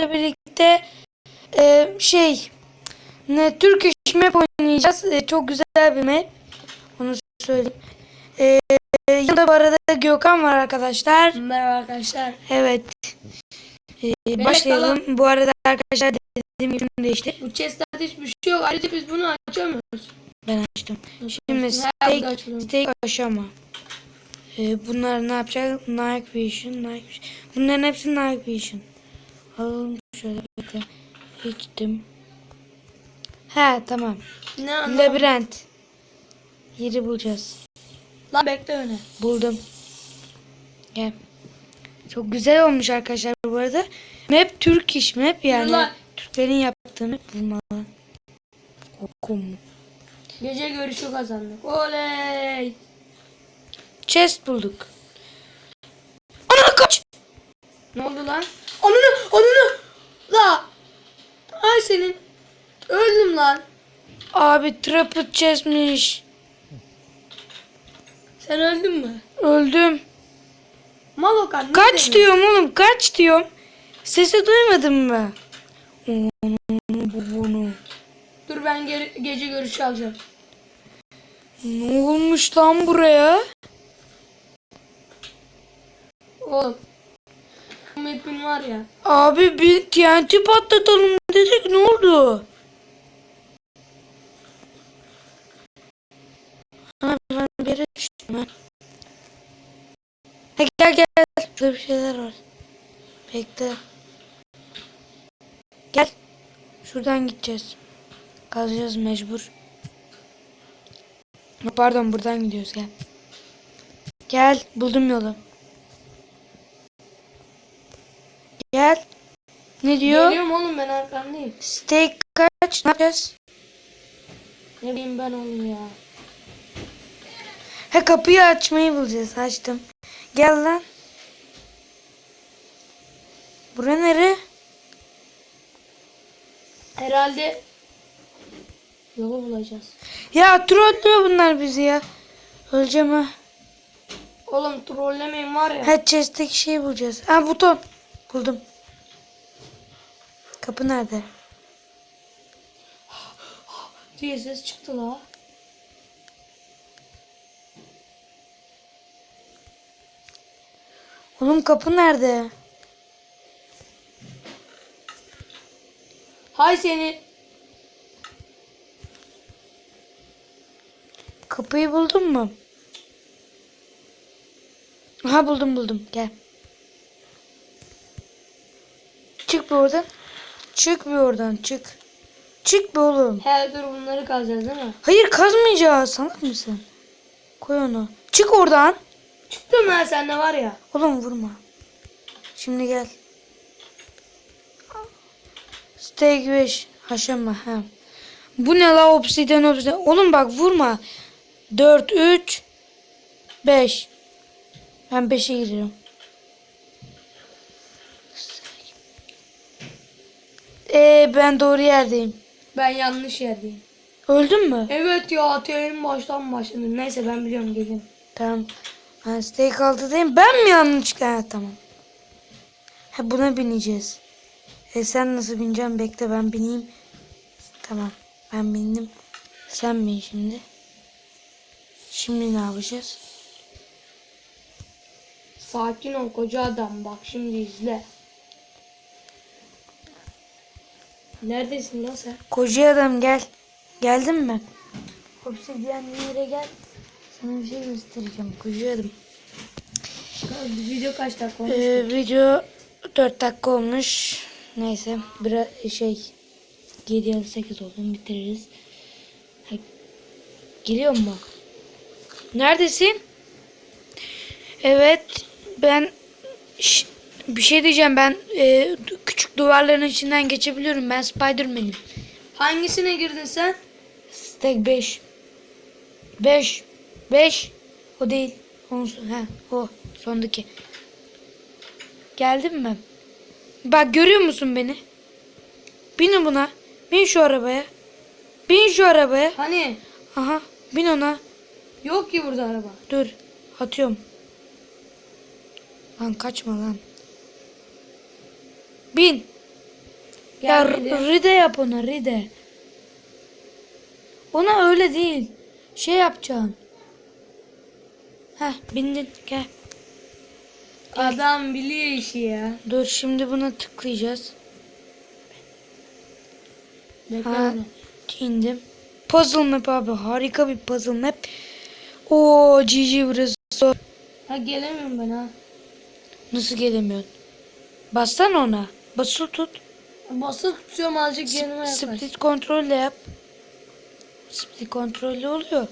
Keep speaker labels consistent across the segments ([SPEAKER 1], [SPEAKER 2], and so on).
[SPEAKER 1] sizlerle birlikte e, şey ne Turkish map oynayacağız. E, çok güzel bir map. Onu söyleyeyim. E, yanında bu arada Gökhan var arkadaşlar.
[SPEAKER 2] Merhaba arkadaşlar.
[SPEAKER 1] Evet. E, başlayalım. Bu arada arkadaşlar dediğim gibi değişti.
[SPEAKER 2] Bu chestlerde hiçbir şey yok. Ayrıca biz bunu açamıyoruz.
[SPEAKER 1] Ben açtım. Şimdi steak, steak aşama. Ee, bunlar ne yapacak? Nike Vision, Nike Vision. Bunların hepsi Nike Vision. Alalım şöyle bekle. İçtim. He tamam.
[SPEAKER 2] Ne anlam?
[SPEAKER 1] Labirent. Yeri bulacağız.
[SPEAKER 2] Lan bekle öne.
[SPEAKER 1] Buldum. Gel. Çok güzel olmuş arkadaşlar bu arada. Map Türk iş map yani.
[SPEAKER 2] Lan.
[SPEAKER 1] Türklerin yaptığı map. Bulmalı. Okum.
[SPEAKER 2] Gece görüşü kazandık. Oley.
[SPEAKER 1] Chest bulduk. Ana kaç.
[SPEAKER 2] Ne oldu lan? Ananı ananı. La. Ay senin. Öldüm lan.
[SPEAKER 1] Abi trapı chestmiş.
[SPEAKER 2] Sen öldün mü?
[SPEAKER 1] Öldüm.
[SPEAKER 2] Mal Okan. ne
[SPEAKER 1] Kaç
[SPEAKER 2] dedin?
[SPEAKER 1] diyorum oğlum kaç diyorum. Sesi duymadın mı? Bunu.
[SPEAKER 2] Dur ben ge- gece görüşü alacağım.
[SPEAKER 1] Ne olmuş lan buraya?
[SPEAKER 2] Oğlum. Map'in var ya.
[SPEAKER 1] Abi bir TNT patlatalım dedik ne oldu? Ha, ben bir yere düştüm ha. Ha, gel gel. Şurada bir şeyler var. Bekle. Gel. Şuradan gideceğiz. Kazacağız mecbur. Pardon buradan gidiyoruz gel. Gel buldum yolu. Ne diyor?
[SPEAKER 2] Geliyorum oğlum ben arkandayım.
[SPEAKER 1] Steak kaç? Ne yapacağız?
[SPEAKER 2] Ne bileyim ben oğlum ya.
[SPEAKER 1] Ha kapıyı açmayı bulacağız. Açtım. Gel lan. Bura nere?
[SPEAKER 2] Herhalde yolu bulacağız.
[SPEAKER 1] Ya trollüyor bunlar bizi ya. Öleceğim ha.
[SPEAKER 2] Oğlum trollemeyin var ya.
[SPEAKER 1] Ha chest'teki şeyi bulacağız. Ha buton. Buldum. Kapı nerede?
[SPEAKER 2] diye ses çıktı la.
[SPEAKER 1] Oğlum kapı nerede?
[SPEAKER 2] Hay seni.
[SPEAKER 1] Kapıyı buldun mu? Aha buldum buldum. Gel. Çık bir oradan. Çık bir oradan çık. Çık bir oğlum.
[SPEAKER 2] He dur bunları kazacağız değil mi?
[SPEAKER 1] Hayır kazmayacağız. Salak mısın? Koy onu. Çık oradan.
[SPEAKER 2] Çıktım ben sende var ya.
[SPEAKER 1] Oğlum vurma. Şimdi gel. Steak 5. Haşama. Ha. Bu ne la obsidian obsidian. Oğlum bak vurma. 4, 3, 5. Ben 5'e giriyorum. Ee, ben doğru yerdeyim.
[SPEAKER 2] Ben yanlış yerdeyim.
[SPEAKER 1] Öldün mü?
[SPEAKER 2] Evet ya ateğim baştan başladı. Neyse ben biliyorum gelin.
[SPEAKER 1] Tamam. Ben steak 6'dayım. Ben mi yanlış? Ha, tamam. Ha, buna bineceğiz. E sen nasıl bineceksin? Bekle ben bineyim. Tamam. Ben bindim. Sen bin şimdi. Şimdi ne yapacağız?
[SPEAKER 2] Sakin ol koca adam bak şimdi izle. Neredesin lan sen?
[SPEAKER 1] Koca adam gel. Geldin mi? Obsidiyen yere gel. Sana bir şey göstereceğim. Koca adam.
[SPEAKER 2] Video kaç dakika olmuş?
[SPEAKER 1] Ee, video 4 dakika olmuş. Neyse biraz şey 7 ya da 8 oldu bitiririz. Ha, geliyor mu? Neredesin? Evet ben Şş, bir şey diyeceğim ben e, küçük duvarların içinden geçebiliyorum. Ben Spiderman'im.
[SPEAKER 2] Hangisine girdin sen?
[SPEAKER 1] Stack 5. 5. 5. O değil. Onun ha, o sondaki. Geldin mi? Bak görüyor musun beni? Bin buna. Bin şu arabaya. Bin şu arabaya.
[SPEAKER 2] Hani?
[SPEAKER 1] Aha. Bin ona.
[SPEAKER 2] Yok ki burada araba.
[SPEAKER 1] Dur. Atıyorum. Lan kaçma lan. Bin. Ya
[SPEAKER 2] Gelmedi.
[SPEAKER 1] r- ride yap ona ride. Ona öyle değil. Şey yapacaksın. Heh bindin gel.
[SPEAKER 2] Adam biliyor işi ya.
[SPEAKER 1] Dur şimdi buna tıklayacağız.
[SPEAKER 2] Bekle
[SPEAKER 1] Ha, indim. Puzzle map abi harika bir puzzle map. Oo GG burası zor.
[SPEAKER 2] Ha gelemiyorum ben ha.
[SPEAKER 1] Nasıl gelemiyorsun? Bassana ona. Basılı tut.
[SPEAKER 2] Basılı tutuyorum azıcık yanıma yaklaş.
[SPEAKER 1] Split kontrolle yap. Split kontrolle oluyor.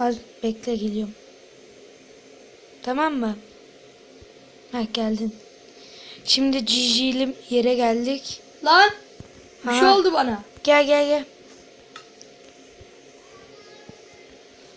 [SPEAKER 1] Az bekle geliyorum. Tamam mı? Ha geldin. Şimdi GG'li yere geldik.
[SPEAKER 2] Lan bir şey oldu bana.
[SPEAKER 1] Gel gel gel.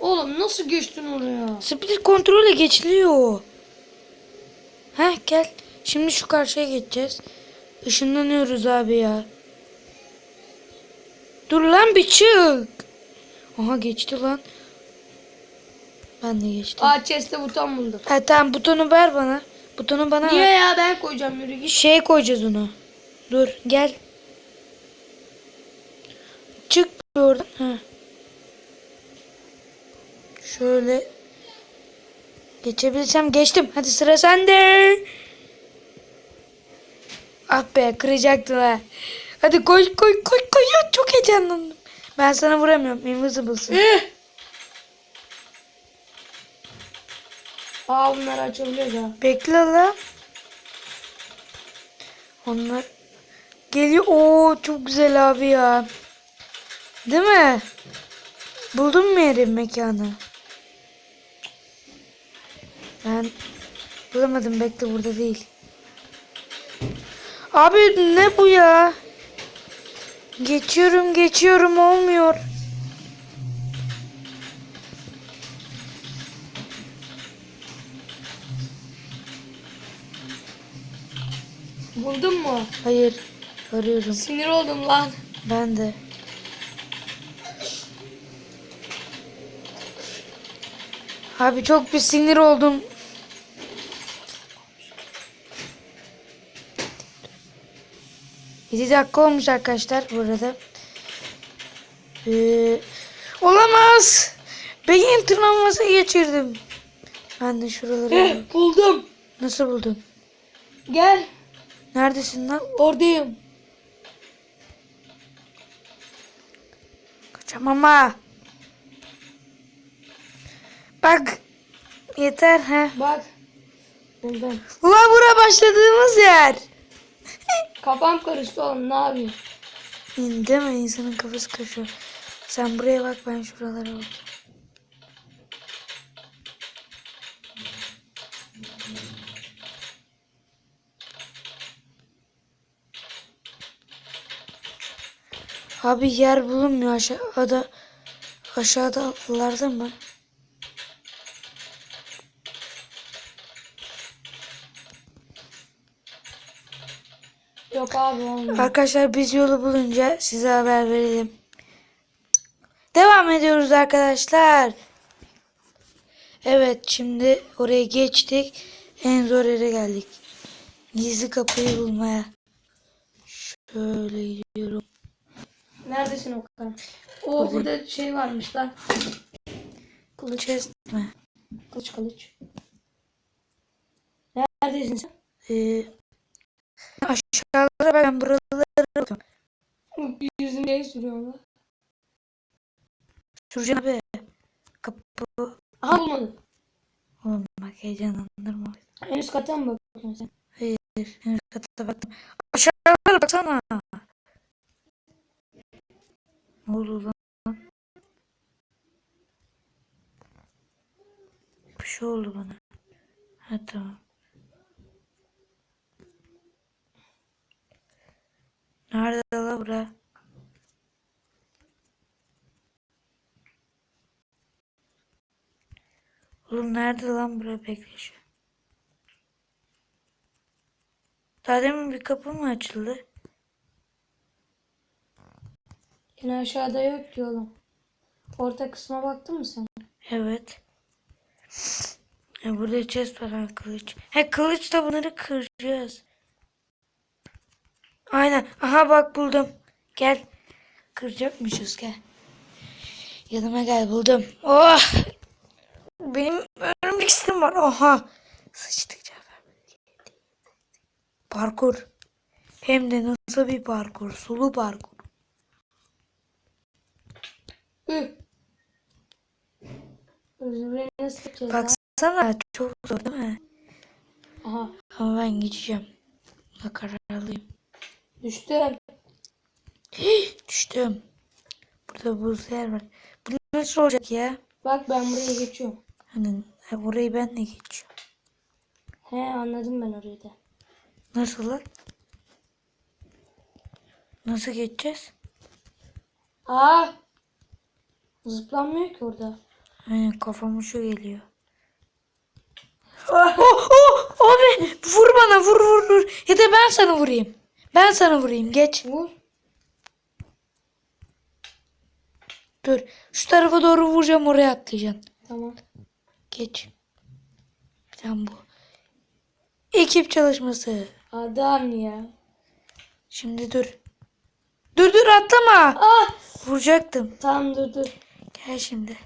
[SPEAKER 2] Oğlum nasıl geçtin oraya?
[SPEAKER 1] Split kontrolle geçiliyor. Ha gel. Şimdi şu karşıya geçeceğiz. Işınlanıyoruz abi ya. Dur lan bir çık. Aha geçti lan. Ben de geçtim.
[SPEAKER 2] Aa chest'te buton buldum.
[SPEAKER 1] Ha tamam butonu ver bana. Butonu bana
[SPEAKER 2] Niye
[SPEAKER 1] ver.
[SPEAKER 2] ya ben koyacağım yürü git.
[SPEAKER 1] Şey koyacağız onu. Dur gel. Çık oradan. Ha. Şöyle. Geçebilirsem geçtim. Hadi sıra sende. Ah be kıracaktı ha. Hadi koş koy koy koy. Ya, çok heyecanlandım. Ben sana vuramıyorum. Invisible'sın.
[SPEAKER 2] Eh! Aa bunları açabiliyoruz ha.
[SPEAKER 1] Bekle lan. Onlar geliyor. Oo çok güzel abi ya. Değil mi? Buldun mu yerin mekanı? Ben bulamadım. Bekle burada değil. Abi ne bu ya? Geçiyorum geçiyorum olmuyor.
[SPEAKER 2] Buldun mu?
[SPEAKER 1] Hayır. Arıyorum.
[SPEAKER 2] Sinir oldum lan.
[SPEAKER 1] Ben de. Abi çok bir sinir oldum. Yedi dakika olmuş arkadaşlar burada. Ee, olamaz. Beyin travması geçirdim. Ben de şuraları
[SPEAKER 2] Eh, buldum.
[SPEAKER 1] nasıl buldun?
[SPEAKER 2] Gel.
[SPEAKER 1] Neredesin lan?
[SPEAKER 2] Oradayım.
[SPEAKER 1] Kaçamam ha. Bak. Yeter ha.
[SPEAKER 2] Bak. Buldum.
[SPEAKER 1] Ulan bura başladığımız yer.
[SPEAKER 2] Kafam karıştı oğlum ne yapayım?
[SPEAKER 1] Değil mi? İnsanın kafası karışıyor. Sen buraya bak ben şuralara bakayım. Abi yer bulunmuyor aşağıda. Aşağıdalarda mı?
[SPEAKER 2] Abi olmuyor.
[SPEAKER 1] Arkadaşlar biz yolu bulunca size haber verelim. Devam ediyoruz arkadaşlar. Evet şimdi oraya geçtik. En zor yere geldik. Gizli kapıyı bulmaya. Şöyle gidiyorum.
[SPEAKER 2] Neredesin Okan? Oo burada şey varmış lan. Kılıç.
[SPEAKER 1] Chest mi?
[SPEAKER 2] Kılıç kılıç. Neredesin sen?
[SPEAKER 1] Ee, aşağılara ben buralara bakıyorum.
[SPEAKER 2] Yüzüne ne sürüyor lan?
[SPEAKER 1] Süreceğim abi. Kapı.
[SPEAKER 2] Aha bulmadım.
[SPEAKER 1] Oğlum bak heyecanlandırma.
[SPEAKER 2] En üst kata mı bakıyorsun sen?
[SPEAKER 1] Hayır. En üst kata baktım. Aşağılara baksana. Ne oldu lan? Bir şey oldu bana. Ha tamam. Nerede la bura? Oğlum nerede lan bura bekle şu. Daha demin bir kapı mı açıldı?
[SPEAKER 2] Yine aşağıda yok ki oğlum. Orta kısma baktın mı sen?
[SPEAKER 1] Evet. Burada chest var ha kılıç. He kılıçla bunları kıracağız. Aynen. Aha bak buldum. Gel. Kıracakmışız gel. Yanıma gel buldum. Oh. Benim örümcek isim var. Oha. Sıçtık Cafer. Parkur. Hem de nasıl bir parkur? Sulu parkur.
[SPEAKER 2] Hı.
[SPEAKER 1] Baksana çok zor değil mi?
[SPEAKER 2] Aha.
[SPEAKER 1] Ama ben geçeceğim. Buna kararlıyım.
[SPEAKER 2] Düştüm.
[SPEAKER 1] Düştüm. Burada buz yer var. Bu nasıl olacak ya?
[SPEAKER 2] Bak ben buraya geçiyorum.
[SPEAKER 1] Hani ha, orayı ben de geçiyorum.
[SPEAKER 2] He anladım ben orayı da.
[SPEAKER 1] Nasıl lan? Nasıl geçeceğiz?
[SPEAKER 2] Aa! Zıplanmıyor ki orada.
[SPEAKER 1] Aynen kafama şu geliyor. Oh, oh, abi vur bana vur vur vur. Ya da ben sana vurayım. Ben sana vurayım geç.
[SPEAKER 2] Vur.
[SPEAKER 1] Dur şu tarafa doğru vuracağım oraya atlayacaksın.
[SPEAKER 2] Tamam.
[SPEAKER 1] Geç. Tamam bu. Ekip çalışması.
[SPEAKER 2] Adam ya.
[SPEAKER 1] Şimdi dur. Dur dur atlama.
[SPEAKER 2] Ah!
[SPEAKER 1] Vuracaktım.
[SPEAKER 2] Tamam dur dur.
[SPEAKER 1] Gel şimdi.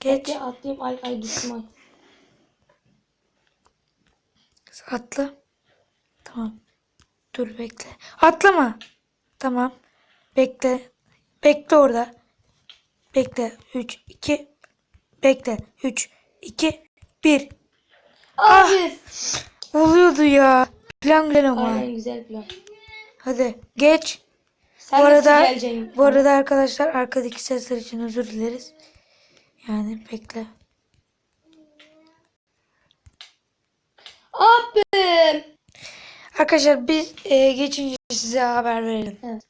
[SPEAKER 1] Geç.
[SPEAKER 2] Bekle atlayayım. Ay ay düştüm ay.
[SPEAKER 1] Atla. Tamam. Dur bekle. Atlama. Tamam. Bekle. Bekle orada. Bekle. 3, 2. Bekle. 3, 2, 1.
[SPEAKER 2] Abi.
[SPEAKER 1] Oluyordu ya. Plan güzel ama.
[SPEAKER 2] Aynen güzel plan.
[SPEAKER 1] Hadi geç.
[SPEAKER 2] Sen
[SPEAKER 1] bu arada
[SPEAKER 2] geleceksin?
[SPEAKER 1] bu arada arkadaşlar arkadaki sesler için özür dileriz. Yani bekle.
[SPEAKER 2] Abi.
[SPEAKER 1] Arkadaşlar biz e, geçince size haber verelim.
[SPEAKER 2] Evet.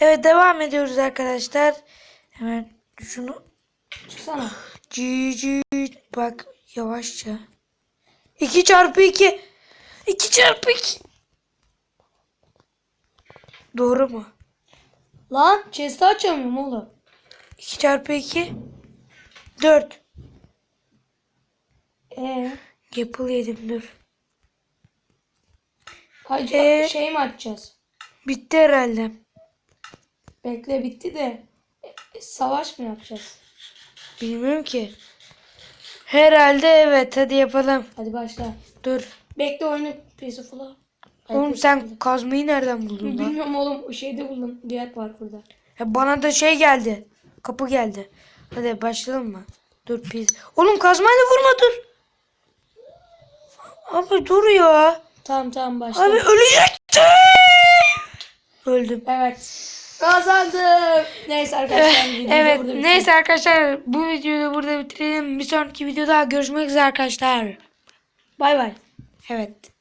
[SPEAKER 1] Evet devam ediyoruz arkadaşlar. Hemen şunu
[SPEAKER 2] Çıksana.
[SPEAKER 1] cici bak yavaşça. 2 çarpı 2. 2 çarpı 2. Doğru mu?
[SPEAKER 2] Lan chest'i açamıyorum oğlum.
[SPEAKER 1] 2 çarpı 2. 4.
[SPEAKER 2] Ee,
[SPEAKER 1] Apple yedim dur.
[SPEAKER 2] Hacı
[SPEAKER 1] Ee?
[SPEAKER 2] şey mi açacağız?
[SPEAKER 1] Bitti herhalde.
[SPEAKER 2] Bekle bitti de e, e, savaş mı yapacağız?
[SPEAKER 1] Bilmiyorum ki. Herhalde evet hadi yapalım.
[SPEAKER 2] Hadi başla.
[SPEAKER 1] Dur.
[SPEAKER 2] Bekle oyunu Peaceful'a.
[SPEAKER 1] Oğlum sen kazmayı nereden buldun lan?
[SPEAKER 2] Bilmiyorum oğlum o şeyde buldum. Diğer parkurda.
[SPEAKER 1] Ya bana da şey geldi. Kapı geldi. Hadi başlayalım mı? Dur biz. Oğlum kazmayla vurma dur. Abi dur ya.
[SPEAKER 2] Tamam tamam başla.
[SPEAKER 1] Abi ölecektim. Öldüm.
[SPEAKER 2] Evet. Kazandım. Neyse arkadaşlar.
[SPEAKER 1] Evet
[SPEAKER 2] burada
[SPEAKER 1] neyse arkadaşlar bu videoyu da burada bitirelim. Bir sonraki videoda görüşmek üzere arkadaşlar.
[SPEAKER 2] Bay bay.
[SPEAKER 1] Evet.